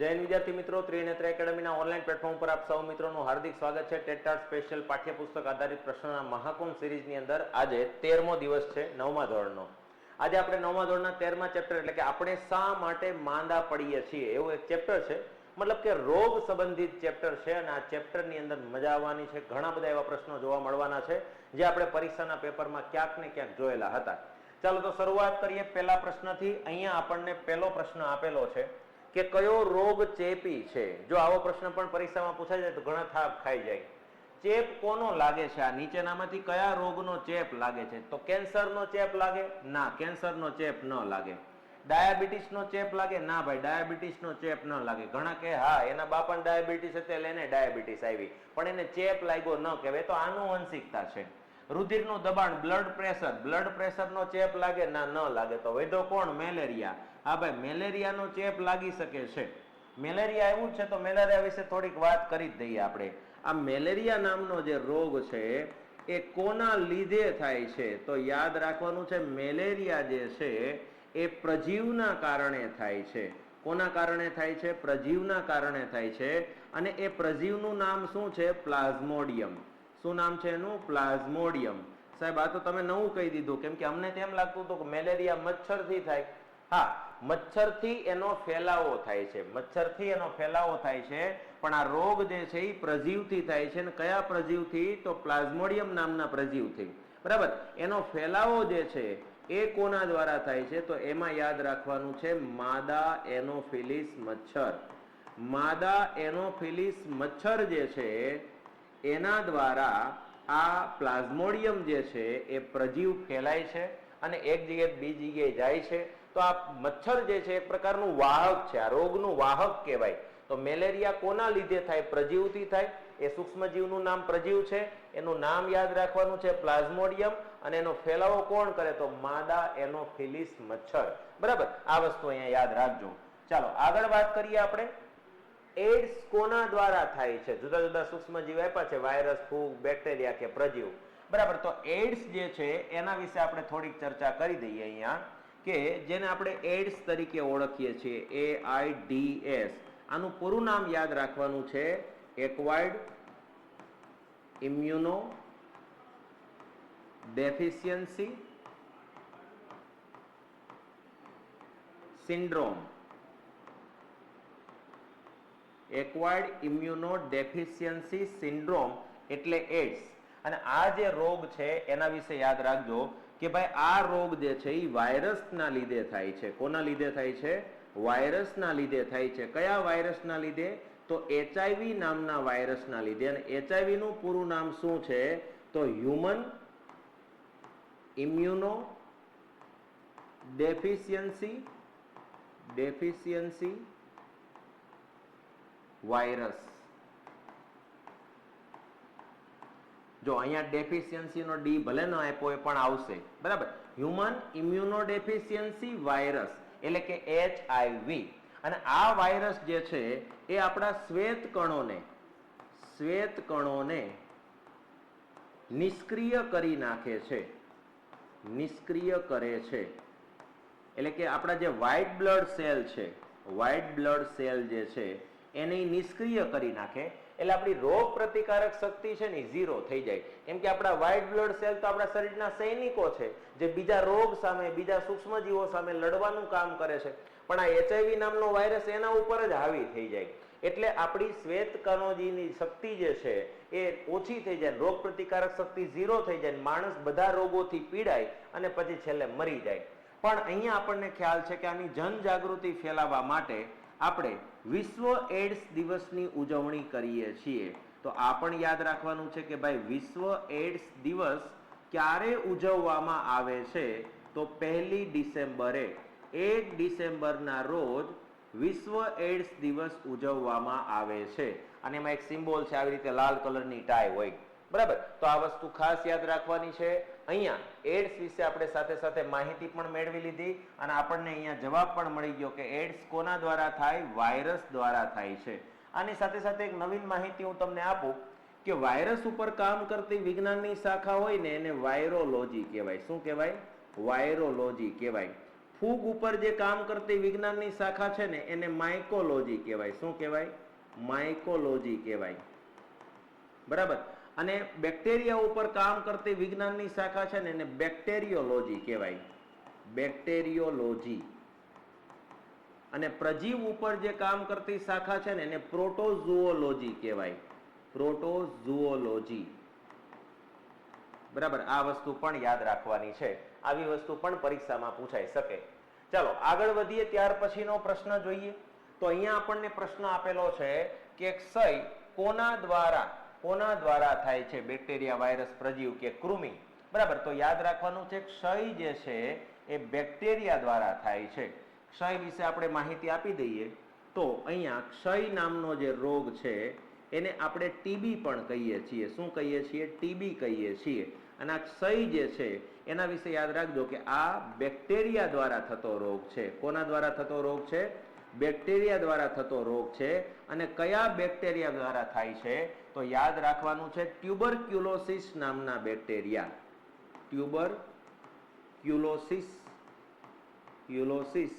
જૈન વિદ્યાર્થી મિત્રો. Trinetra એકેડમીના online platform પર આપ સૌ મિત્રોનું હાર્દિક સ્વાગત છે. ટેટાર સ્પેશિયલ પાઠ્યપુસ્તક આધારિત પ્રશ્નોના મહાકુંભ સિરીઝની અંદર આજે તેરમો દિવસ છે, નવમા ધોરણનો. આજે આપણે નવમા ધોરણના તેરમા ચેપ્ટર એટલે કે આપણે શા માટે માંદા પડીએ છીએ એવું એક ચેપ્ટર છે. મતલબ કે રોગ સંબંધિત ચેપ્ટર છે અને આ ચેપ્ટરની અંદર મજા આવવાની છે. ઘણા બધા એવા પ્રશ્નો જોવા મળવાના છે, જે આપણે પરીક્ષાના પેપરમાં ક્યાંક ને ક્યાંક જોયેલા હતા. ચાલો તો શરૂઆત કરીએ પહેલા પ્રશ્નથી. અહીંયા આપણને પહેલો પ્રશ્ન આપેલો છે. કે કયો રોગ ચેપી છે? જો આવો પ્રશ્ન પણ પરીક્ષામાં પૂછાઈ જાય તો ઘણા થાપ ખાઈ જાય. ચેપ કોનો લાગે છે? આ નીચેનામાંથી કયા રોગનો ચેપ લાગે છે? તો કેન્સરનો ચેપ લાગે? ના, કેન્સરનો ચેપ ન લાગે. ડાયાબિટીસનો ચેપ લાગે? ના ભાઈ, ડાયાબિટીસનો ચેપ ન લાગે. ઘણા કે, હા, એના બાપાને ડાયાબિટીસ હતી એટલે એને ડાયાબિટીસ આવી. પણ એને ચેપ લાગ્યો ન કહેવાય, તો આનુવંશિકતા છે. રુધિરનું દબાણ બ્લડ પ્રેશર બ્લડ પ્રેશરનો ચેપ લાગે, ના, ન લાગે. તો વૈધો કોણ? મેલેરિયા. હા ભાઈ, મેલેરિયાનો ચેપ લાગી શકે છે. મેલેરિયા એવું છે, તો મેલેરિયા વિશે થોડીક વાત કરી જ દઈએ આપણે. આ મેલેરિયા નામનો જે રોગ છે, એ કોના લીધે થાય છે? તો યાદ રાખવાનું છે, મેલેરિયા જે છે, એ પ્રજીવના કારણે થાય છે. કોના કારણે થાય છે? પ્રજીવના કારણે થાય છે. અને એ પ્રજીવનું નામ શું છે? પ્લાઝ્મોડિયમ. શું નામ છે એનું? પ્લાઝ્મોડિયમ. સાહેબ, આ તો તમે નવું કહી દીધું. કેમ કે અમને તેમ લાગતું હતું કે મેલેરિયા મચ્છરથી થાય. હા, મચ્છરથી એનો ફેલાવો થાય છે. મચ્છરથી એનો ફેલાવો થાય છે. પણ આ રોગ જે છે એ પ્રજીવથી થાય છે. અને કયા પ્રજીવથી? તો પ્લાઝ્મોડિયમ નામના પ્રજીવથી. બરાબર? એનો ફેલાવો જે છે એ કોના દ્વારા થાય છે? તો એમાં યાદ રાખવાનું છે માદા એનોફિલિસ મચ્છર. માદા એનોફિલિસ મચ્છર જે છે એના દ્વારા આ પ્લાઝ્મોડિયમ જે છે એ પ્રજીવ ફેલાય છે અને એક જગ્યાએ બીજી જગ્યાએ જાય છે. તો આ મચ્છર જે છે એક પ્રકારનું વાહક છે. આ રોગનું વાહક કહેવાય. તો મેલેરિયા કોના લીધે થાય? પ્રજીવથી થાય. એ સૂક્ષ્મજીવનું નામ પ્રજીવ છે. એનું નામ યાદ રાખવાનું છે પ્લાઝ્મોડિયમ અને એનો ફેલાવો કોણ કરે? તો માદા એનોફિલિસ મચ્છર. બરાબર? આ વસ્તુ અહીંયા યાદ રાખજો. ચાલો, આગળ વાત કરીએ આપણે. એડ્સ કોના દ્વારા થાય છે? જુદા જુદા સૂક્ષ્મજીવ આપ્યા છે, વાયરસ, ફૂગ, બેક્ટેરિયા કે પ્રજીવ. બરાબર, તો એડ્સ જે છે, એના વિશે આપણે થોડીક ચર્ચા કરી દઈએ અહીંયા, કે જેને આપણે એડ્સ તરીકે ઓળખીએ છીએ એ આઈ ડી એસ આનું પૂરું નામ યાદ રાખવાનું છે acquired immuno deficiency syndrome. Acquired immuno deficiency syndrome એટલે એડ્સ અને આ જે રોગ છે, એના વિશે યાદ રાખજો કે ભાઈ, આ રોગ જે છે એ વાયરસના લીધે થાય છે. કોના લીધે થાય છે? વાયરસના લીધે થાય છે. કયા વાયરસના લીધે? તો એચઆઈવી નામના વાયરસના લીધે. અને એચઆઈવી નું પૂરું નામ શું છે? તો human immuno deficiency deficiency virus. જો અહીંયા ડેફિશિયન્સી નો ડી ભલે ન આપ્યો એ પણ આવશે. બરાબર? હ્યુમન ઇમ્યુનો ડેફિશિયન્સી વાયરસ એટલે કે એચઆઈવી અને આ વાયરસ જે છે, એ આપણા શ્વેત કણોને શ્વેત કણોને નિષ્ક્રિય કરી નાખે છે. નિષ્ક્રિય કરે છે. એટલે કે આપણા જે વ્હાઇટ બ્લડ સેલ છે વ્હાઇટ બ્લડ સેલ જે છે એને નિષ્ક્રિય કરી નાખે. એટલે આપણી રોગ પ્રતિકારક શક્તિ છે ને ઝીરો થઈ જાય. કેમ કે આપણા વ્હાઇટ બ્લડ સેલ તો આપણા શરીરના સૈનિકો છે, જે બીજા રોગ સામે, બીજા સૂક્ષ્મજીવો સામે લડવાનું કામ કરે છે. પણ આ એચઆઈવી નામનો વાયરસ એના ઉપર જ હાવી થઈ જાય. એટલે આપણી શ્વેત કણોજીની શક્તિ જે છે એ ઓછી થઈ જાય રોગ પ્રતિકારક શક્તિ ઝીરો થઈ જાય માણસ બધા રોગોથી પીડાય અને પછી છેલ્લે મરી જાય. પણ અહીંયા આપણને ખ્યાલ છે કે આની જનજાગૃતિ ફેલાવવા માટે આપણે વિશ્વ એડ્સ દિવસની ઉજવણી કરીએ છીએ. તો આ પણ યાદ રાખવાનું છે કે ભાઈ વિશ્વ એડ્સ દિવસ ક્યારે ઉજવવામાં આવે છે? તો પહેલી ડિસેમ્બરે. એક ડિસેમ્બરના રોજ વિશ્વ એડ્સ દિવસ ઉજવવામાં આવે છે. અને એમાં એક સિમ્બોલ છે, આવી રીતે લાલ કલરની ટાઈ હોય. બરાબર? તો આ વસ્તુ ખાસ યાદ રાખવાની છે. અહીંયા એડ્સ વિશે આપણે સાથે સાથે માહિતી પણ મેળવી લીધી અને આપણને અહીંયા જવાબ પણ મળી ગયો કે એડ્સ કોના દ્વારા થાય? વાયરસ દ્વારા થાય છે. આની સાથે સાથે એક નવીન માહિતી હું તમને આપું કે વાયરસ ઉપર કામ કરતી વિજ્ઞાનની શાખા હોય ને એને વાયરોલોજી કહેવાય. શું કહેવાય? વાયરોલોજી કહેવાય. ફૂગ ઉપર જે કામ કરતી વિજ્ઞાનની શાખા છે ને એને માઇકોલોજી કહેવાય. શું કહેવાય? માઇકોલોજી કહેવાય. બરાબર? અને બેક્ટેરિયા ઉપર કામ કરતી વિજ્ઞાનની શાખા છે ને એને બેક્ટેરિયોલોજી કહેવાય. બેક્ટેરિયોલોજી. અને પ્રજીવ ઉપર જે કામ કરતી શાખા છે ને એને પ્રોટોઝુઓલોજી કહેવાય. પ્રોટોઝુઓલોજી. બરાબર, આ વસ્તુ પણ યાદ રાખવાની છે. આવી વસ્તુ પણ પરીક્ષામાં પૂછાઈ શકે. ચાલો, આગળ વધીએ, ત્યાર પછીનો પ્રશ્ન જોઈએ. તો અહીંયા આપણને પ્રશ્ન આપેલો છે કે ક્ષય કોના દ્વારા કોના દ્વારા થાય છે? બેક્ટેરિયા, વાયરસ, પ્રજીવ કે કૃમિ? બરાબર, તો યાદ રાખવાનું છે ક્ષય જે છે એ બેક્ટેરિયા દ્વારા થાય છે. ક્ષય વિશે આપણે માહિતી આપી દઈએ તો અહીંયા ક્ષય નામનો જે રોગ છે, એને આપણે ટીબી પણ કહીએ છીએ. શું કહીએ છીએ? ટીબી કહીએ છીએ. અને આ ક્ષય જે છે, એના વિશે યાદ રાખજો કે આ બેક્ટેરિયા દ્વારા થતો રોગ છે. કોના દ્વારા થતો રોગ છે? બેક્ટેરિયા દ્વારા થતો રોગ છે અને કયા બેક્ટેરિયા દ્વારા થાય છે તો યાદ રાખવાનું છે ટ્યુબરક્યુલોસિસ નામના બેક્ટેરિયા. Tuberculosis. ક્યુલોસિસ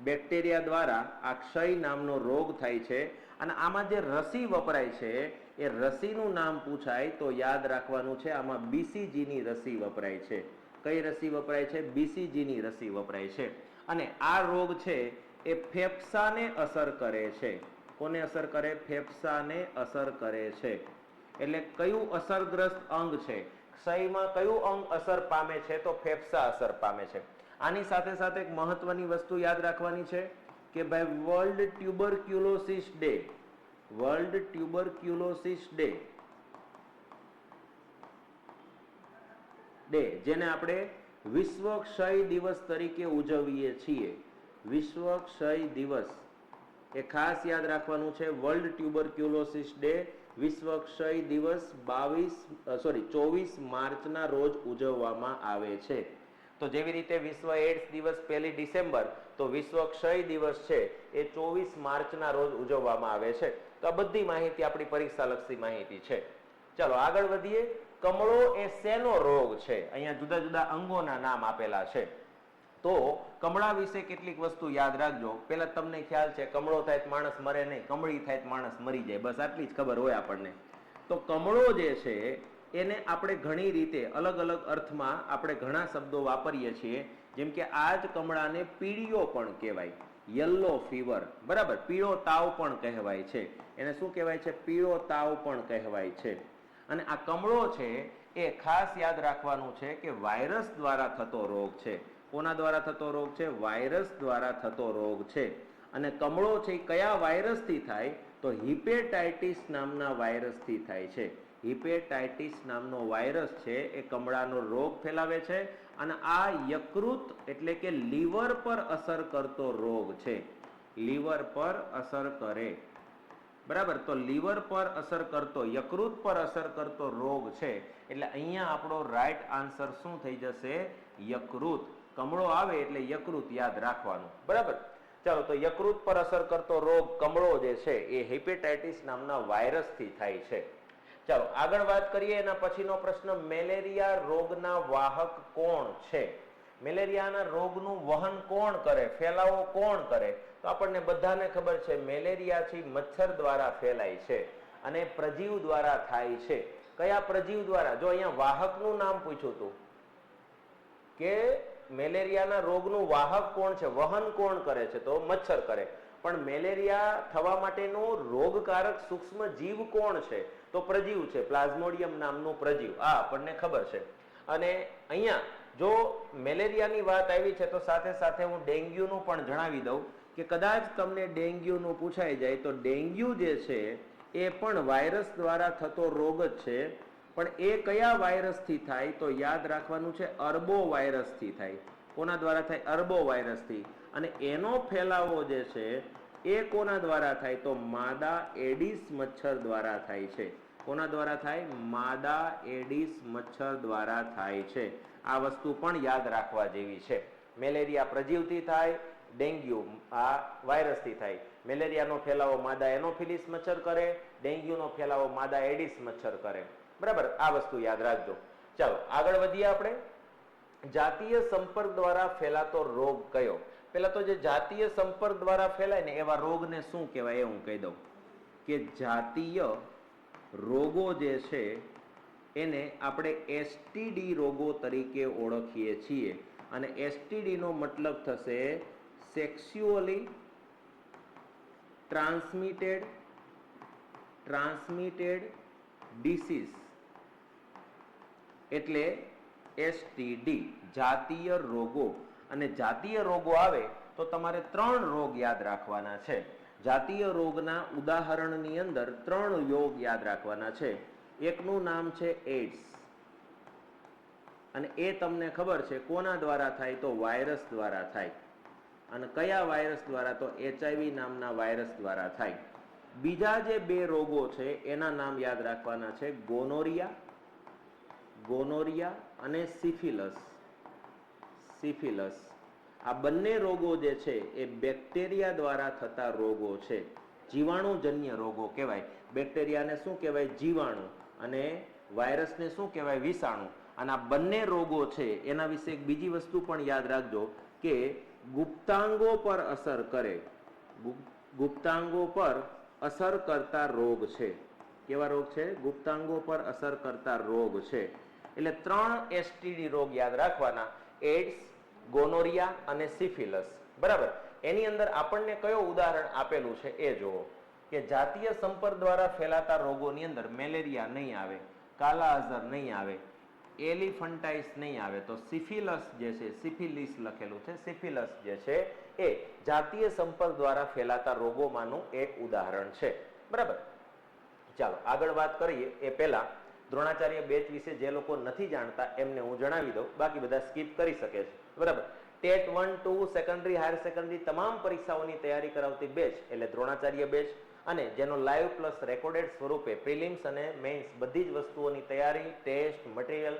બેક્ટેરિયા દ્વારા આ ક્ષય નામનો રોગ થાય છે અને આમાં જે રસી વપરાય છે એ રસીનું નામ પૂછાય તો યાદ રાખવાનું છે આમાં બીસીજીની રસી વપરાય છે. કઈ રસી વપરાય છે? બીસીજીની રસી વપરાય છે. અને આ રોગ છે એ ફેફસાને અસર કરે છે. કોને અસર કરે? ફેફસાને અસર કરે છે. એટલે કયું અસરગ્રસ્ત અંગ છે? ક્ષયમાં કયું અંગ અસર પામે છે? તો ફેફસા અસર પામે છે. આની સાથે સાથે એક મહત્વની વસ્તુ યાદ રાખવાની છે કે ભાઈ, world tuberculosis day. World tuberculosis day. Day, જેને આપણે વિશ્વ ક્ષય દિવસ તરીકે ઉજવીએ છીએ. વિશ્વ ક્ષય દિવસ. એ ખાસ યાદ રાખવાનું છે વર્લ્ડ ટ્યુબરક્યુલોસિસ ડે વિશ્વ ક્ષય દિવસ બાવીસ સોરી ચોવીસ માર્ચના રોજ ઉજવવામાં આવે છે. તો જેવી રીતે વિશ્વ એડ્સ દિવસ પહેલી ડિસેમ્બર, તો વિશ્વ ક્ષય દિવસ છે એ ચોવીસ માર્ચના રોજ ઉજવવામાં આવે છે. તો આ બધી માહિતી આપણી પરીક્ષાલક્ષી માહિતી છે. ચાલો આગળ વધીએ. કમળો એ શેનો રોગ છે? અહીંયા જુદા જુદા અંગોના નામ આપેલા છે. તો કમળા વિશે કેટલીક વસ્તુ યાદ રાખજો. પેલા તમને ખ્યાલ છે, કમળો થાય માણસ મરે નહીં, કમળી થાય માણસ મરી જાય. બસ આટલી જ ખબર હોય આપણને. તો કમળો જે છે, એને આપણે ઘણી રીતે અલગ અલગ અર્થમાં આપણે ઘણા શબ્દો વાપરીએ છીએ. જેમ કે આ જ કમળાને પીળીઓ પણ કહેવાય. યલો ફીવર બરાબર? પીળો તાવ પણ કહેવાય છે. એને શું કહેવાય છે? પીળો તાવ પણ કહેવાય છે. અને આ કમળો છે, એ ખાસ યાદ રાખવાનું છે કે વાયરસ દ્વારા થતો રોગ છે. કોના દ્વારા થતો રોગ છે? વાયરસ દ્વારા થતો રોગ છે. અને કમળો છે એ કયા વાયરસથી થાય? તો હિપેટાઇટિસ નામના વાયરસથી થાય છે. હિપેટાઇટિસ નામનો વાયરસ છે એ કમળાનો રોગ ફેલાવે છે અને આ યકૃત એટલે કે લીવર પર અસર કરતો રોગ છે. લીવર પર અસર કરે. બરાબર? તો લીવર પર અસર કરતો, યકૃત પર અસર કરતો રોગ છે. એટલે અહીંયા આપણો રાઈટ આન્સર શું થઈ જશે? યકૃત. કમળો આવે એટલે યકૃત યાદ રાખવાનું. બરાબર? ચાલો, તો યકૃત પર અસર કરતો રોગ કમળો જે છે, એ હેપેટાઇટિસ નામના વાયરસથી થાય છે. ચાલો, આગળ વાત કરીએ, એના પછીનો પ્રશ્ન, મેલેરિયા રોગના વાહક કોણ છે? મેલેરિયાના રોગનું વહન કોણ કરે? ફેલાવો કોણ કરે? તો આપણને બધાને ખબર છે મેલેરિયા છે મચ્છર દ્વારા ફેલાય છે અને પ્રજીવ દ્વારા થાય છે. કયા પ્રજીવ દ્વારા? જો અહીંયા વાહકનું નામ પૂછ્યું હતું કે મેલેરિયાના રોગનું વાહક કોણ છે? વહન કોણ કરે છે? તો મચ્છર કરે. પણ મેલેરિયા થવા માટેનું રોગકારક સૂક્ષ્મ જીવ કોણ છે? તો પ્રજીવ છે. પ્લાઝ્મોડિયમ નામનું પ્રજીવ. આ આપણને ખબર છે. અને અહીંયા જો મેલેરિયાની વાત આવી છે, તો સાથે સાથે હું ડેન્ગ્યુનું પણ જણાવી દઉં કે કદાચ તમને ડેન્ગ્યુનું પૂછાઈ જાય, તો ડેન્ગ્યુ જે છે, એ પણ વાયરસ દ્વારા થતો રોગ જ છે. પણ એ કયા વાયરસથી થાય તો યાદ રાખવાનું છે અર્બો વાયરસથી થાય. કોના દ્વારા થાય? અર્બો વાયરસથી. અને એનો ફેલાવો જે છે, એ કોના દ્વારા થાય? તો માદા એડિસ મચ્છર દ્વારા થાય છે. કોના દ્વારા થાય? માદા એડિસ મચ્છર દ્વારા થાય છે. આ વસ્તુ પણ યાદ રાખવા જેવી છે. મેલેરિયા પ્રજીવથી થાય, ડેન્ગ્યુ આ વાયરસથી થાય. મેલેરિયાનો ફેલાવો માદા એનોફિલિસ મચ્છર કરે, ડેન્ગ્યુનો ફેલાવો માદા એડિસ મચ્છર કરે. બરાબર? આ વસ્તુ યાદ રાખજો. ચાલો, આગળ વધીએ આપણે. જાતીય સંપર્ક દ્વારા ફેલાતો રોગ કયો? પેલા તો જે જાતીય સંપર્ક દ્વારા ફેલાય ને એવા રોગને શું કહેવાય એ હું કહી દઉં. કે જાતીય રોગો જે છે, એને આપણે એસટીડી રોગો તરીકે ઓળખીએ છીએ. અને એસટીડી નો મતલબ થશે સેક્સ્યુઅલી ટ્રાન્સમિટેડ ટ્રાન્સમિટેડ ડિસીઝ એટલે એસટીડી જાતીય રોગો. અને જાતીય રોગો આવે તો તમારે ત્રણ રોગ યાદ રાખવાના છે. જાતીય રોગના ઉદાહરણની અંદર ત્રણ યોગ યાદ રાખવાના છે. એકનું નામ છે એડ્સ અને એ તમને ખબર છે કોના દ્વારા થાય તો વાયરસ દ્વારા થાય. અને કયા વાયરસ દ્વારા તો એચઆઈવી નામના વાયરસ દ્વારા થાય. બીજા જે બે રોગો છે એના નામ યાદ રાખવાના છે, ગોનોરિયા ગોનોરિયા અને સિફિલસ. સિફિલસ. આ બંને રોગો જે છે એ બેક્ટેરિયા દ્વારા થતા રોગો છે. જીવાણુજન્ય રોગો કહેવાય. બેક્ટેરિયાને શું કહેવાય? જીવાણુ. અને વાયરસને શું કહેવાય? વિષાણુ. અને આ બંને રોગો છે, એના વિશે એક બીજી વસ્તુ પણ યાદ રાખજો કે ગુપ્તાંગો પર અસર કરે. ગુપ્તાંગો પર અસર કરતા રોગ છે. કેવા રોગ છે? ગુપ્તાંગો પર અસર કરતા રોગ છે. એટલે ત્રણ એસટીડી રોગ યાદ રાખવાના. એડ્સ ગોનોરિયા અને સિફિલસ. બરાબર? એની અંદર આપણને કયો ઉદાહરણ આપેલું છે એ જુઓ. કે જાતીય સંપર્ક દ્વારા ફેલાતા રોગોની અંદર મેલેરિયા નહીં આવે, કાલા અઝર નહીં આવે, એલિફન્ટાઇસ નહીં આવે. તો સિફિલસ જે છે, સિફિલિસ લખેલું છે, સિફિલસ જે છે એ જાતીય સંપર્ક દ્વારા ફેલાતા રોગોમાંનું એક ઉદાહરણ છે. બરાબર? ચાલો, આગળ વાત કરીએ એ પહેલા. દ્રોણાચાર્ય બેચ વિશે જે લોકો નથી જાણતા એમને હું જણાવી દઉં. બાકી બધા સ્કીપ કરી શકે છે. બરાબર. TET one, two, secondary, higher secondary તમામ પરીક્ષાઓની તૈયારી કરાવતી બેચ, એટલે દ્રોણાચાર્ય બેચ, અને જેનો લાઈવ પ્લસ રેકોર્ડેડ સ્વરૂપે પ્રિલિમ્સ અને મેઇન્સ બધી જ વસ્તુઓની તૈયારી, ટેસ્ટ, મટીરિયલ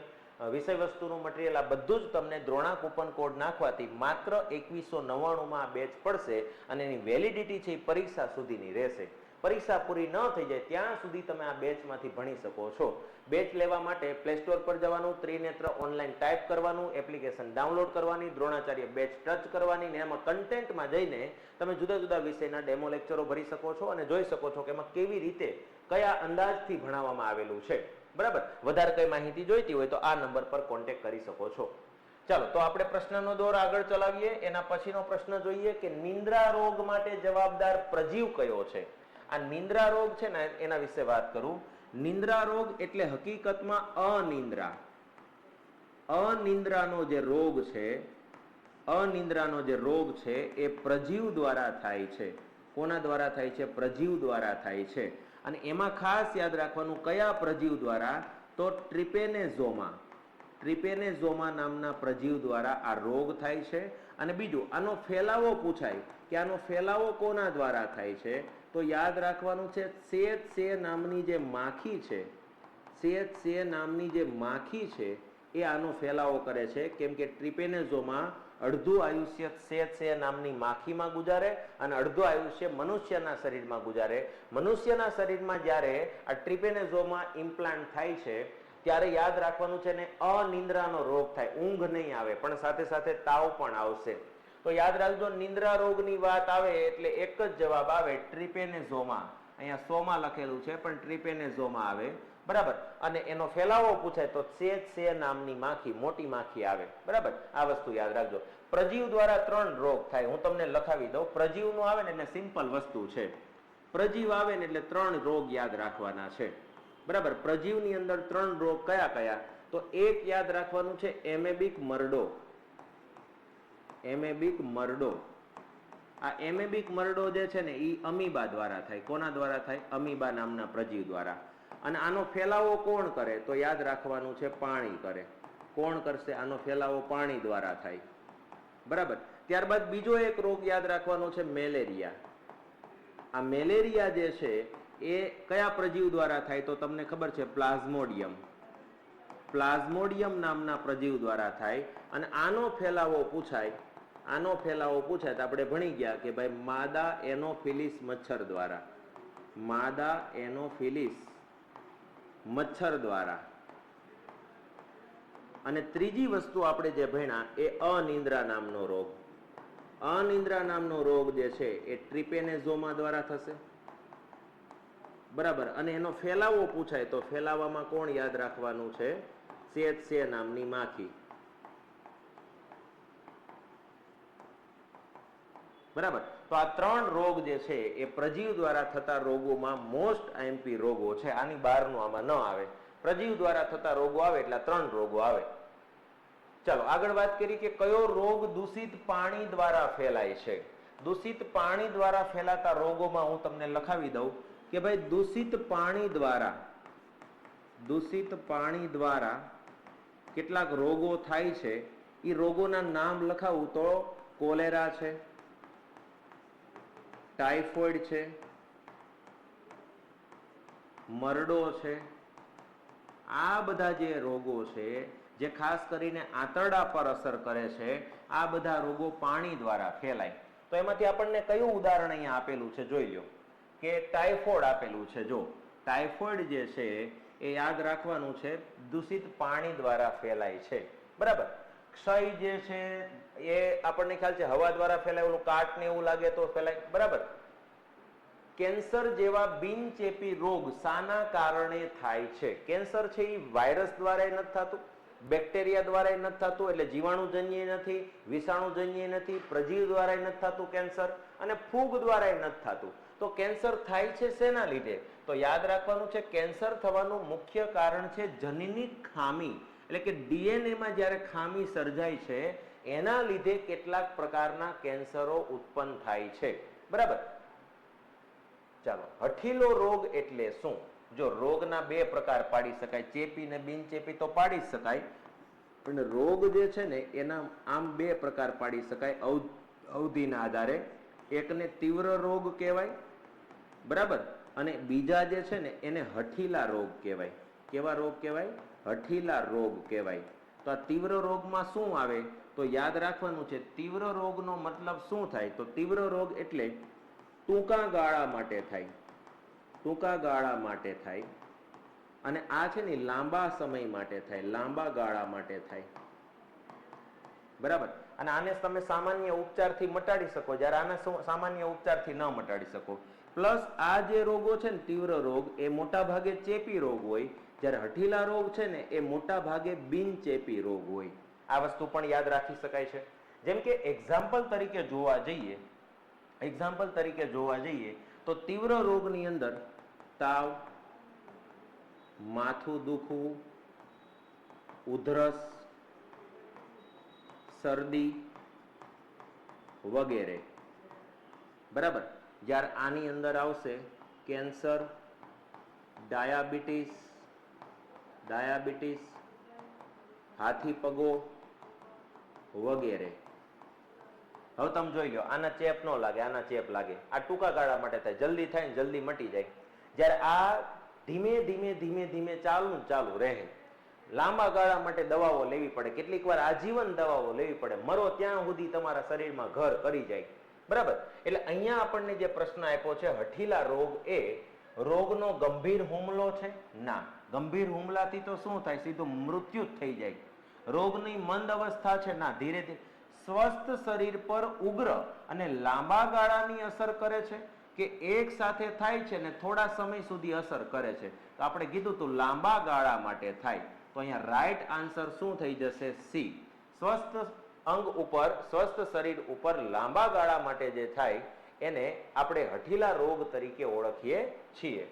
વિષય વસ્તુનું મટીરિયલ, આ બધું જ તમને દ્રોણા કૂપન કોડ નાખવાથી માત્ર એકવીસો નવ્વાણુંમાં આ બેચ પડશે અને એની વેલિડિટી છે એ પરીક્ષા સુધીની રહેશે. પરીક્ષા પૂરી ન થઈ જાય ત્યાં સુધી તમે આ બેચમાંથી ભણી શકો છો. બેચ લેવા માટે પ્લે સ્ટોર પર જવાનું, ત્રિનેત્ર ઓનલાઈન ટાઈપ કરવાનું એપ્લિકેશન ડાઉનલોડ કરવાની, દ્રોણાચાર્ય બેચ ટચ કરવાની ને એમાં કન્ટેન્ટમાં જઈને તમે જુદા જુદા વિષયના ડેમો લેક્ચરો ભરી શકો છો અને જોઈ શકો છો કે એમાં કેવી રીતે કયા અંદાજથી ભણાવવામાં આવેલું છે. બરાબર? વધારે કઈ માહિતી જોઈતી હોય તો આ નંબર પર કોન્ટેક્ટ કરી શકો છો. ચાલો, તો આપણે પ્રશ્નનો દોર આગળ ચલાવીએ. એના પછીનો પ્રશ્ન જોઈએ કે નિંદ્રા રોગ માટે જવાબદાર પ્રજીવ કયો છે? આ નિંદ્રા રોગ છે ને, એના વિશે વાત કરું. નિંદ્રા રોગ એટલે હકીકતમાં અનિંદ્રા. અનિંદ્રાનો જે રોગ છે, અનિંદ્રાનો જે રોગ છે, એ પ્રજીવ દ્વારા થાય છે. કોના દ્વારા થાય છે? પ્રજીવ દ્વારા થાય છે. અને એમાં ખાસ યાદ રાખવાનું કયા પ્રજીવ દ્વારા? તો ટ્રિપેનેઝોમા. ટ્રિપેનેઝોમા નામના પ્રજીવ દ્વારા આ રોગ થાય છે. અને બીજું, આનો ફેલાવો પૂછાય કે આનો ફેલાવો કોના દ્વારા થાય છે? તો યાદ રાખવાનું છે, સેત સે નામની જે માખી છે, સેત સે નામની જે માખી છે, એ આનો ફેલાવો કરે છે. કેમ કે ટ્રિપેનેઝોમાં અડધું આયુષ્ય સેત સે નામની માખીમાં ગુજારે અને અડધું આયુષ્ય મનુષ્યના શરીરમાં ગુજારે. મનુષ્યના શરીરમાં જ્યારે આ ટ્રિપેનેઝોમાં ઇમ્પ્લાન્ટ થાય છે, ત્યારે યાદ રાખવાનું છે ને અનિંદ્રાનો રોગ થાય, ઊંઘ નહીં આવે, પણ સાથે સાથે તાવ પણ આવશે. તો યાદ રાખજો, નિંદ્રા રોગની વાત આવે એટલે એક જ જવાબ આવે ટ્રિપેનેઝોમા. અહીંયા સોમાં લખેલું છે, પણ ટ્રિપેનેઝોમા આવે. બરાબર? અને એનો ફેલાવો પૂછાય તો સેજ સે નામની માખી, મોટી માખી આવે. બરાબર? આ વસ્તુ યાદ રાખજો. પ્રજીવ દ્વારા ત્રણ રોગ થાય. હું તમને લખાવી દઉં. પ્રજીવનું આવે ને એટલે સિમ્પલ વસ્તુ છે. પ્રજીવ આવે ને એટલે ત્રણ રોગ યાદ રાખવાના છે. બરાબર? પ્રજીવની અંદર ત્રણ રોગ કયા કયા? તો એક યાદ રાખવાનું છે, એમેબિક મરડો. એમેબિક મરડો. આ એમેબિક મરડો જે છે ને એ અમીબા દ્વારા થાય. કોના દ્વારા થાય? અમીબા નામના પ્રજીવ દ્વારા. અને આનો ફેલાવો કોણ કરે? તો યાદ રાખવાનું છે, પાણી કરે. કોણ કરશે? આનો ફેલાવો પાણી દ્વારા થાય. બરાબર? ત્યારબાદ બીજો એક રોગ યાદ રાખવાનો છે, મેલેરિયા. આ મેલેરિયા જે છે, એ કયા પ્રજીવ દ્વારા થાય તો તમને ખબર છે, પ્લાઝ્મોડિયમ. પ્લાઝ્મોડિયમ નામના પ્રજીવ દ્વારા થાય. અને આનો ફેલાવો પૂછાય આનો ફેલાવો પૂછાય તો આપણે ભણી ગયા કે ભાઈ માદા એનોફિલિસ મચ્છર દ્વારા. માદા એનોફિલિસ મચ્છર દ્વારા. અને ત્રીજી વસ્તુ આપણે જે ભણ્યા એ અનિંદ્રા નામનો રોગ. અનિંદ્રા નામનો રોગ જે છે એ ટ્રિપેનેઝોમા દ્વારા થશે. બરાબર. અને એનો ફેલાવો પૂછાય તો ફેલાવામાં કોણ યાદ રાખવાનું છે? સેત નામની માખી. બરાબર? તો આ ત્રણ રોગ જે છે, એ પ્રજીવ દ્વારા થતા રોગોમાં મોસ્ટ આઈએમપી રોગો છે. આની બહારનું આમાં ન આવે. પ્રજીવ દ્વારા થતા રોગો આવે એટલે ત્રણ રોગો આવે. ચાલો, આગળ વાત કરી કે કયો રોગ દૂષિત પાણી દ્વારા ફેલાય છે? દૂષિત પાણી દ્વારા ફેલાતા રોગોમાં હું તમને લખાવી દઉં કે ભાઈ દૂષિત પાણી દ્વારા, દૂષિત પાણી દ્વારા કેટલાક રોગો થાય છે. એ રોગોના નામ લખાવું તો કોલેરા છે ટાઇફોઇડ છે, મરડો છે, આ બધા જે રોગો છે, જે ખાસ કરીને આંતરડા પર અસર કરે છે, આ બધા રોગો પાણી દ્વારા ફેલાય. તો એમાંથી આપણને કયું ઉદાહરણ અહીંયા આપેલું છે જોઈ લો કે ટાઈફોઈડ આપેલું છે, જો. ટાઈફોઈડ જે છે, એ યાદ રાખવાનું છે, દૂષિત પાણી દ્વારા ફેલાય છે. બરાબર? ક્ષય જે છે એ આપણને ખ્યાલ છે, હવા દ્વારા ફેલાયેલું કાટ ને એવું લાગે તો ફેલાય. બરાબર. કેન્સર જેવા બિનચેપી રોગ શાના કારણે થાય છે. કેન્સર છે એ વાયરસ દ્વારા નથી થતું, બેક્ટેરિયા દ્વારા નથી થતું, એટલે જીવાણુજન્ય નથી, વિષાણુજન્ય નથી, પ્રજીવ દ્વારા નથી થતું કેન્સર, અને ફૂગ દ્વારા નથી થતું. તો કેન્સર થાય છે શેના લીધે? તો યાદ રાખવાનું છે, કેન્સર થવાનું મુખ્ય કારણ છે જનીની ખામી. એટલે કે ડીએનએ માં જ્યારે ખામી સર્જાય છે એના લીધે કેટલાક પ્રકારના કેન્સરો ઉત્પન્ન થાય છે. બરાબર? ચાલો, હઠીલો રોગ એટલે શું? જો રોગના બે પ્રકાર પાડી શકાય, ચેપી ને બિનચેપી તો પાડી શકાય. પણ રોગ જે છે ને, એના આમ બે પ્રકાર પાડી શકાય અવધિના આધારે. એકને તીવ્ર રોગ કહેવાય, બરાબર? અને બીજા જે છે ને, એને હઠીલા રોગ કહેવાય. કેવા રોગ કહેવાય? હઠીલા રોગ કહેવાય. તો આ તીવ્ર રોગમાં શું આવે? તો યાદ રાખવાનું છે, તીવ્ર રોગનો મતલબ શું થાય? તો તીવ્ર રોગ એટલે ટૂંકા ગાળા માટે થાય. ટૂંકા ગાળા માટે થાય. અને આ છે ને, લાંબા સમય માટે થાય, લાંબા ગાળા માટે થાય. બરાબર? અને આને તમે સામાન્ય ઉપચારથી મટાડી શકો, જ્યારે આને સામાન્ય ઉપચારથી ન મટાડી શકો. પ્લસ આ જે રોગો છે ને, તીવ્ર રોગ, એ મોટા ભાગે ચેપી રોગ હોય. જ્યારે હઠીલા રોગ છે ને, એ મોટા ભાગે બિનચેપી રોગ હોય. આ વસ્તુ પણ યાદ રાખી શકાય છે. જેમ કે એક્ઝામ્પલ તરીકે જોવા જઈએ એક્ઝામ્પલ તરીકે જોવા જઈએ, તો તીવ્ર રોગની અંદર તાવ, માથું દુખવું, ઉધરસ, શરદી વગેરે. બરાબર? જ્યારે આની અંદર આવશે કેન્સર, ડાયાબિટીસ ડાયાબિટીસ, હાથી પગો વગેરે. હવે તમે જોઈ લો, આના ચેપ ન લાગે, આના ચેપ લાગે. આ ટૂંકા ગાળા માટે થાય, જલ્દી થાય ને જલ્દી મટી જાય. જ્યારે આ ધીમે ધીમે ધીમે ધીમે ચાલુ ચાલુ રહે. લાંબા ગાળા માટે દવાઓ લેવી પડે, કેટલીક વાર આજીવન દવાઓ લેવી પડે. મરો ત્યાં સુધી તમારા શરીરમાં ઘર કરી જાય. બરાબર? એટલે અહીંયા આપણને જે પ્રશ્ન આપ્યો છે, હઠીલા રોગ એ રોગનો ગંભીર હુમલો છે? ના. ગંભીર હુમલાથી તો શું થાય? સીધું મૃત્યુ જ થઈ જાય. રોગની મંદ અવસ્થા છે. ના, ધીરે ધીરે. સ્વસ્થ શરીર પર ઉગ્ર અને લાંબા ગાળાની અસર કરે છે કે એક સાથે થાય છે ને થોડા સમય સુધી અસર કરે છે. તો આપણે કીધું તું લાંબા ગાળા માટે થાય. તો અહીંયા રાઈટ આન્સર શું થઈ જશે? સી. સ્વસ્થ અંગ ઉપર, સ્વસ્થ શરીર ઉપર લાંબા ગાળા માટે જે થાય, એને આપણે હઠીલા રોગ તરીકે ઓળખીએ છીએ.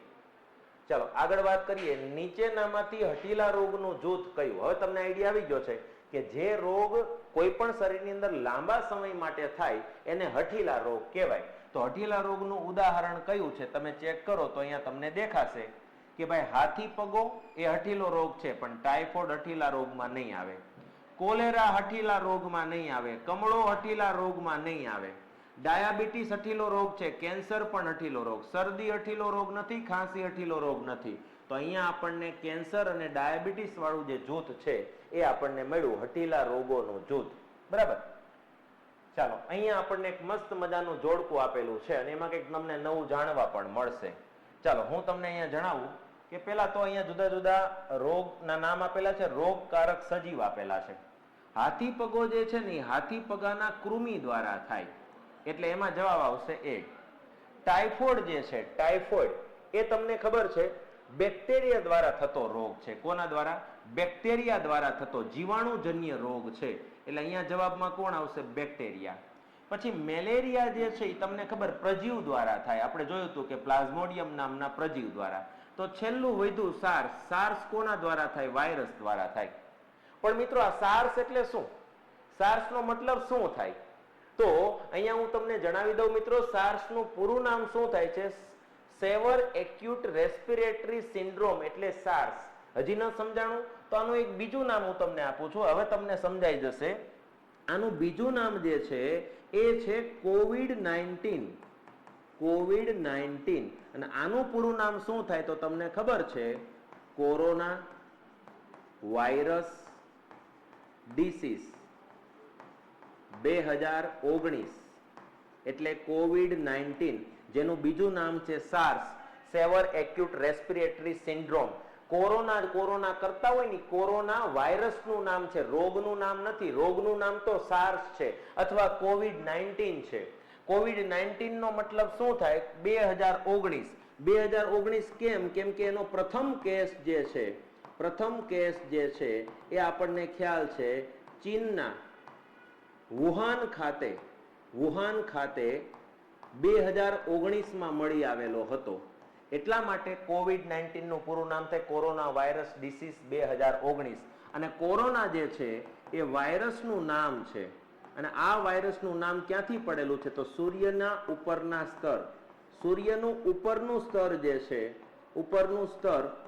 ચાલો, આગળ વાત કરીએ. નીચેનામાંથી હઠીલા રોગનું જૂથ કયું? હવે તમને આઈડિયા આવી ગયો છે કે જે રોગ કોઈ પણ શરીરની અંદર લાંબા સમય માટે થાય, એને હઠીલા રોગ કહેવાય. તો હઠીલા રોગનું ઉદાહરણ કયું છે? તમે ચેક કરો તો અહીંયા તમને દેખાશે કે ભાઈ હાથી પગો એ હઠીલો રોગ છે, પણ ટાઇફોઇડ હઠીલા રોગમાં નહીં આવે. કોલેરા હઠીલા રોગમાં નહીં આવે. કમળો હઠીલા રોગમાં નહીં આવે. ડાયાબિટીસ અઠીલો રોગ છે, કેન્સર પણ અઠીલો રોગ. શરદી અઠીલો રોગ નથી, ખાંસી અઠીલો રોગ નથી. તો અહીંયા આપણને કેન્સર અને ડાયાબિટીસ વાળું જે જૂથ છે, એ આપણને મળ્યું, હઠીલા રોગોનું જૂથ. બરાબર? ચાલો, અહીંયા આપણને એક મસ્ત મજાનું જોડકું આપેલું છે અને એમાં કંઈક તમને નવું જાણવા પણ મળશે. ચાલો, હું તમને અહીંયા જણાવું કે પેલા તો અહીંયા જુદા જુદા રોગના નામ આપેલા છે, રોગકારક સજીવ આપેલા છે. હાથી પગો જે છે ને હાથી પગાના કૃમિ દ્વારા થાય. એટલે એમાં જવાબ આવશે એ. ટાઇફોઇડ જે છે, ટાઇફોઇડ, એ તમને ખબર છે, બેક્ટેરિયા દ્વારા થતો રોગ છે. કોના દ્વારા? બેક્ટેરિયા દ્વારા થતો જીવાણુજન્ય રોગ છે. એટલે અહીંયા જવાબમાં કોણ આવશે? બેક્ટેરિયા. પછી મેલેરિયા જે છે એ તમને ખબર પ્રજીવ દ્વારા થાય. આપણે જોયું હતું કે પ્લાઝ્મોડિયમ નામના પ્રજીવ દ્વારા. તો છેલ્લું વધુ સાર્સ સાર્સ કોના દ્વારા થાય? વાયરસ દ્વારા થાય. પણ મિત્રો, આ સાર્સ એટલે શું? સાર્સનો મતલબ શું થાય? તો અહીંયા હું તમને જણાવી દઉં મિત્રો, SARS નું પૂરું નામ શું થાય છે? સેવર એક્યુટ રેસ્પિરેટરી સિન્ડ્રોમ એટલે SARS. હજી ન સમજાણું? તો આનું એક બીજું નામ હું તમને આપું છું. હવે તમને સમજાઈ જશે. આનું બીજું નામ જે છે એ છે કોવિડ નાઇન્ટીન. Covid nineteen. અને આનું પૂરું નામ શું થાય તો તમને ખબર છે? Corona virus disease. બે હજાર ઓગણીસ. એટલે કોવિડ નાઇન્ટીન, જેનું બીજું નામ છે SARS severe acute respiratory syndrome corona corona કરતા હોય ને, કોરોના વાયરસનું નામ છે, રોગનું નામ નથી. રોગનું નામ તો સાર્સ છે, અથવા કોવિડ નાઇન્ટીન છે. કોવિડ નાઇન્ટીનનો મતલબ શું થાય? બે હજાર ઓગણીસ. બે હજાર ઓગણીસ કેમ? કેમ કે એનો પ્રથમ કેસ જે છે, પ્રથમ કેસ જે છે, એ આપણને ખ્યાલ છે, ચીનના. વુહાન ખાતે વુહાન ખાતે બે હજાર ઓગણીસમાં મળી આવેલો હતો. એટલા માટે કોવિડ નાઇન્ટીનનું પૂરું નામ થાય કોરોના વાયરસ ડિસીઝ બે હજાર ઓગણીસ. અને કોરોના જે છે, એ વાયરસનું નામ છે. અને આ વાયરસનું નામ ક્યાંથી પડેલું છે? તો સૂર્યના ઉપરના સ્તર. સૂર્યનું ઉપરનું સ્તર જે છે, ઉપરનું સ્તર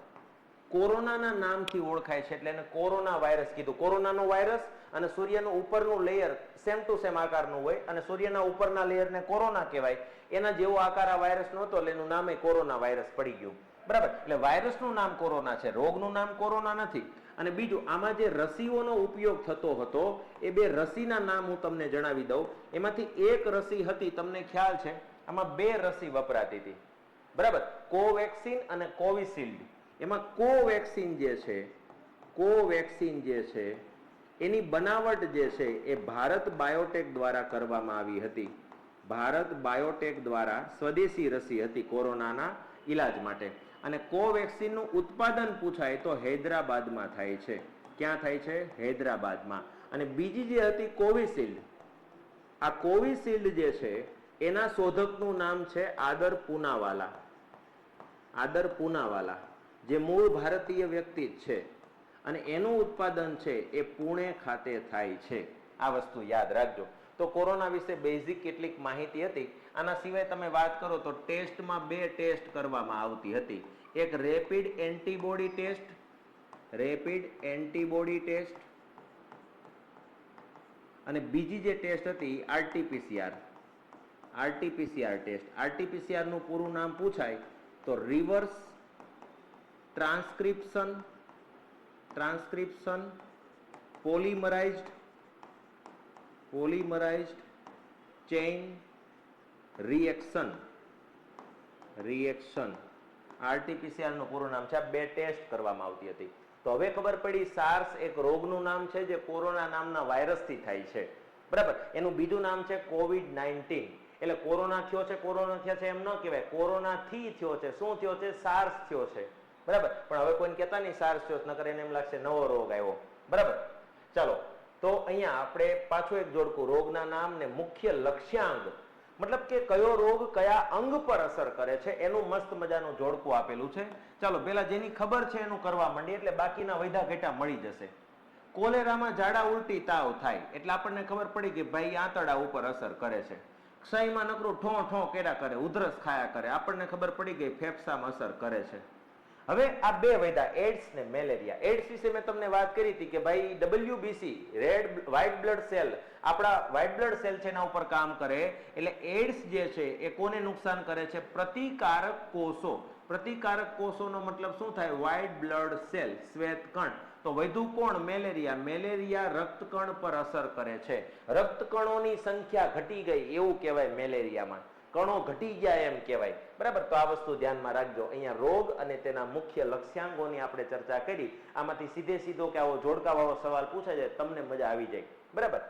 કોરોનાના નામથી ઓળખાય છે. એટલે એને કોરોના વાયરસ કીધું. કોરોનાનો વાયરસ અને સૂર્યનું ઉપરનું લેયર સેમ ટુ સેમ આકારનું હોય અને સૂર્યના ઉપરના લેયરને કોરોના કહેવાય. એના જેવો આકાર આ વાયરસ નહોતો, એટલે એનું નામે કોરોના વાયરસ પડી ગયું. બરાબર? એટલે વાયરસનું નામ કોરોના છે, રોગનું નામ કોરોના નથી. અને બીજું, આમાં જે રસીઓનો ઉપયોગ થતો હતો, એ બે રસીના નામ હું તમને જણાવી દઉં. એમાંથી એક રસી હતી, તમને ખ્યાલ છે? આમાં બે રસી વપરાતી હતી. બરાબર? કોવેક્સિન અને કોવિશિલ્ડ. એમાં કોવેક્સિન જે છે, કોવેક્સિન જે છે એની બનાવટ જે છે એ ભારત બાયોટેક દ્વારા કરવામાં આવી હતી. ભારત બાયોટેક દ્વારા સ્વદેશી રસી હતી કોરોનાના ઈલાજ માટે. અને કોવેક્સિનનું ઉત્પાદન પૂછાય તો હૈદરાબાદમાં થાય છે. ક્યાં થાય છે? હૈદરાબાદમાં. અને બીજી જે હતી કોવિશિલ્ડ. આ કોવિશિલ્ડ જે છે, એના શોધકનું નામ છે આદર પૂનાવાલા. આદર પૂનાવાલા, જે મૂળ ભારતીય વ્યક્તિ જ છે. અને એનું ઉત્પાદન છે એ પુણે ખાતે થાય છે. આ વસ્તુ યાદ રાખજો. તો કોરોના વિશે બેઝિક કેટલીક માહિતી હતી. આના સિવાય તમે વાત કરો તો ટેસ્ટમાં બે ટેસ્ટ કરવામાં આવતી હતી. એક rapid antibody test rapid antibody test અને બીજી જે ટેસ્ટ હતી આરટીપીસીઆર આરટીપીસીઆર ટેસ્ટ આરટીપીસીઆરનું પૂરું નામ પૂછાય તો reverse transcription transcription, polymerized polymerized chain, reaction. Reaction. આરટીપીસીઆરનું પૂરું નામ છે. આ બે ટેસ્ટ કરવામાં આવતી હતી. તો હવે ખબર પડી સાર્સ એક રોગનું નામ છે જે કોરોના નામના વાયરસથી થાય છે. બરાબર? એનું બીજું નામ છે કોવિડ નાઇન્ટીન. એટલે કોરોના થયો છે, કોરોના થયા છે એમ ન કહેવાય. કોરોનાથી થયો છે. શું થયો છે? સાર્સ થયો છે. બરાબર? પણ હવે કોઈને કહેતા નહીં સાર છે, નકર એને એમ લાગશે નવો રોગ આવ્યો. બરાબર? ચાલો તો અહીંયા આપણે પાછું એક જોડકું રોગના નામ ને મુખ્ય લક્ષ્યાંક મતલબ કે કયો રોગ કયા અંગ પર અસર કરે છે એનું મસ્ત મજાનું જોડકું આપેલું છે. ચાલો પેલા જેની ખબર છે એનું કરવા માંડીએ એટલે બાકીના વૈધા ઘેટા મળી જશે. કોલેરામાં ઝાડા ઉલટી તાવ થાય એટલે આપણને ખબર પડી કે ભાઈ આંતરડા ઉપર અસર કરે છે. ક્ષયમાં નકરું ઠો ઠો કર્યા કરે ઉધરસ ખાયા કરે આપણને ખબર પડી ગઈ ફેફસામાં અસર કરે છે. હવે આ બે વૈદા એડ્સ ને મેલેરિયા. એડ્સ વિશે મેં તમને વાત કરી હતી કે ભાઈ WBC red white blood cell આપણા વ્હાઇટ બ્લડ સેલ છે એના ઉપર કામ કરે. એટલે એડ્સ જે છે એ કોને નુકસાન કરે છે? પ્રતિકારક કોષો. પ્રતિકારક કોષોનો મતલબ શું થાય? વ્હાઇટ બ્લડ સેલ શ્વેત કણ. તો વધુ કોણ? મેલેરિયા. મેલેરિયા રક્તકણ પર અસર કરે છે. રક્તકણોની સંખ્યા ઘટી ગઈ, એવું કહેવાય મેલેરિયામાં. કણો ઘટી ગયા એમ કહેવાય. બરાબર? તો આ વસ્તુ ધ્યાનમાં રાખજો. અહીંયા રોગ અને તેના મુખ્ય લક્ષ્યાંગોની આપણે ચર્ચા કરી. આમાંથી સીધે સીધો કે આવો જોડકાવાળો સવાલ પૂછે છે તમને મજા આવી જાય. બરાબર?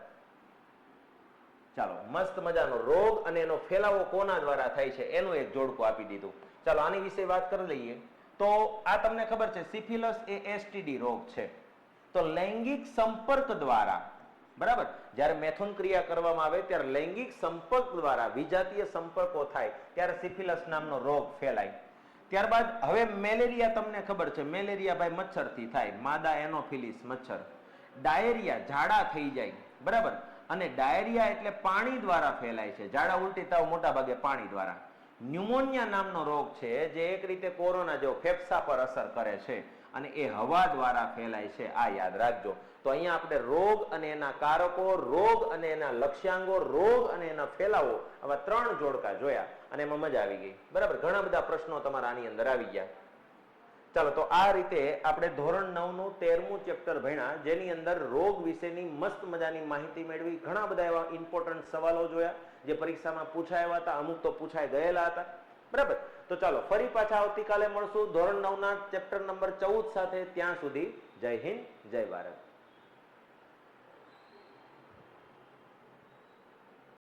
ચાલો, મસ્ત મજાનો રોગ અને એનો ફેલાવો કોના દ્વારા થાય છે, એનું એક જોડકું આપી દીધું. ચાલો, આની વિશે વાત કરી લઈએ. તો આ તમને ખબર છે, સિફિલસ એ એસટીડી રોગ છે. તો લૈંગિક સંપર્ક દ્વારા બરાબર? જ્યારે મેથોન ક્રિયા કરવામાં આવે ત્યારે લૈંગિક સંપર્ક દ્વારા વિજાતીય સંપર્કો થાય ત્યારે સિફિલસ નામનો રોગ ફેલાય. ત્યારબાદ હવે મેલેરિયા તમને ખબર છે. મેલેરિયા ભાઈ મચ્છરથી થાય. માદા એનોફિલિસ મચ્છર. ડાયેરિયા ઝાડા થઈ જાય. બરાબર? અને ડાયેરિયા એટલે પાણી દ્વારા ફેલાય છે. ઝાડા ઉલટી તાવ મોટા ભાગે પાણી દ્વારા. ન્યુમોનિયા નામનો રોગ છે જે એક રીતે કોરોના જેવો ફેફસા પર અસર કરે છે અને એ હવા દ્વારા ફેલાય છે. આ યાદ રાખજો. તો અહીંયા આપણે રોગ અને એના કારકો, રોગ અને એના લક્ષ્યાંગો, રોગ અને એના ફેલાવો આવા ત્રણ જોડકા જોયા અને એમાં મજા આવી ગઈ. બરાબર? ઘણા બધા પ્રશ્નો તમારા આની અંદર આવી ગયા. ચાલો, તો આ રીતે આપણે ધોરણ નવનું તેરમું ચેપ્ટર ભણ્યા, જેની અંદર રોગ વિશેની મસ્ત મજાની માહિતી મેળવી, ઘણા બધા એવા ઇમ્પોર્ટન્ટ સવાલો જોયા, જે પરીક્ષામાં પૂછાયા હતા, અમુક તો પૂછાઈ ગયેલા હતા. બરાબર? તો ચાલો, ફરી પાછા આવતીકાલે મળશું ધોરણ નવ ના ચેપ્ટર નંબર ચૌદ સાથે. ત્યાં સુધી જય હિન્દ, જય ભારત.